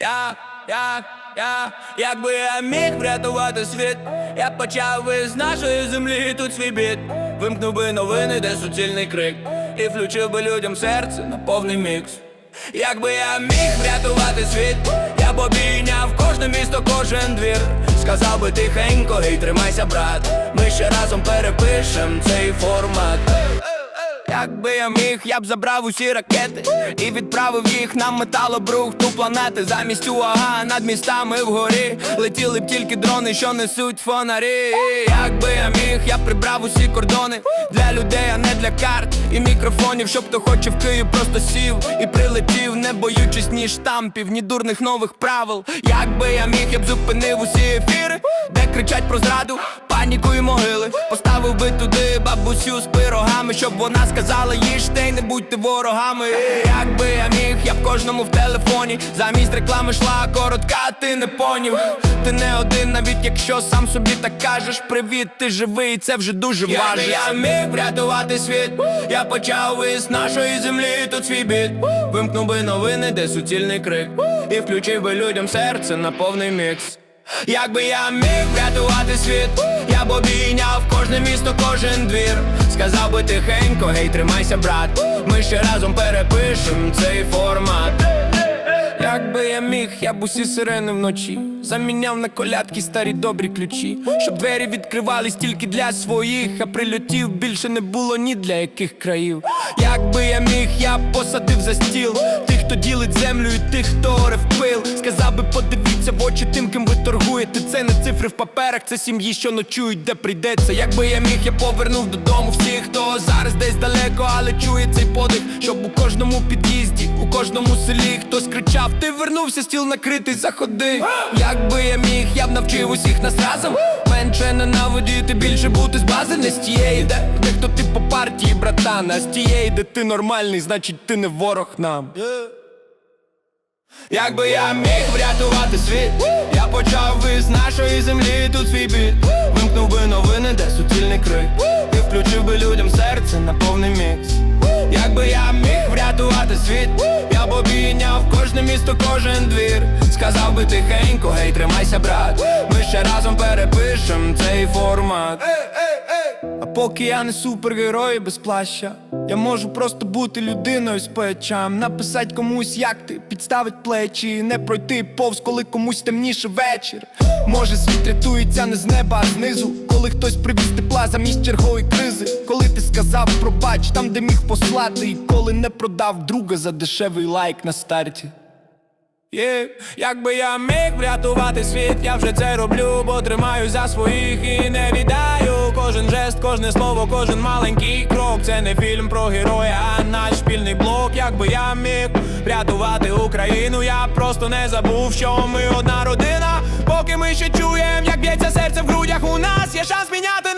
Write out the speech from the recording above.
Я, я, я, якби я міг врятувати світ, я почав із нашої землі тут свій біт. Вимкнув би новини, де суцільний крик, і включив би людям серце на повний мікс. Якби я міг врятувати світ, я б обійняв кожне місто, кожен двір. Сказав би тихенько, гей, тримайся, брат. Ми ще разом перепишем цей формат. Якби я міг, я б забрав усі ракети і відправив їх на металобрухту планети. Замість УАГ над містами вгорі летіли б тільки дрони, що несуть фонарі. Якби я міг, я б прибрав усі кордони для людей, а не для карт і мікрофонів. Щоб хто хоче в Київ, просто сів і прилетів, не боючись ні штампів, ні дурних нових правил. Якби я міг, я б зупинив усі ефіри, де кричать про зраду, паніку і могили. Поставив би туди бабусю з пирогами, щоб вона сказала, їжте й не будьте ворогами. Якби я міг, я б кожному в телефоні замість реклами йшла коротка, ти не понів. Ти не один, навіть якщо сам собі так кажеш, привіт, ти живий, це вже дуже важливо. Я міг врятувати світ, я почав із нашої землі тут свій біт. Вимкнув би новини, де суцільний крик, і включив би людям серце на повний мікс. Якби я міг врятувати світ, я б обійняв кожне місто, кожен двір. Сказав би тихенько, гей, тримайся, брат. Ми ще разом перепишем цей формат. Якби я міг, я б усі сирени вночі заміняв на колядки старі добрі ключі, щоб двері відкривались тільки для своїх, а прильотів більше не було ні для яких країв. Якби я міг, я б посадив за стіл хто ділить землю, і тих, хто оре пил. Сказав би, подивіться в очі тим, ким ви торгуєте. Це не цифри в паперах, це сім'ї, що ночують, де прийдеться. Якби я міг, я повернув додому всіх, хто зараз десь далеко, але чує цей подих, щоб у кожному під'їзді, у кожному селі хтось кричав: Ти вернувся, стіл накритий, заходи. Якби я міг, я б навчив усіх нас разом Менше ненавидіти, більше бути з бази Не з тієї, де, де хто ти по партії, братан, а з тієї, де ти нормальний, значить ти не ворог нам. Якби я міг врятувати світ, я почав із нашої землі тут свій біт Вимкнув би новини, де суцільний крик. І включив би людям серце на повний мікс. Якби я міг врятувати світ, я б обійняв кожне місто, кожен двір. Сказав би тихенько, гей, тримайся, брат Ми ще разом перепишем цей формат а поки я не супергерой без плаща, я можу просто бути людиною з плечам, написать комусь, як ти, підставить плечі, не пройти повз, коли комусь темніше вечір. Може, світ рятується не з неба, а знизу, коли хтось привіз тепла замість чергової кризи. Коли ти сказав пробач там, де міг послати, і коли не продав друга за дешевий лайк на старті. Є, якби я міг врятувати світ, я вже це роблю, бо тримаю за своїх і не віддаю жест, кожне слово, кожен маленький крок. Це не фільм про героя, а наш спільний блок. Якби я міг врятувати Україну, я просто не забув, що ми одна родина. Поки ми ще чуємо, як б'ється серце в грудях, у нас є шанс міняти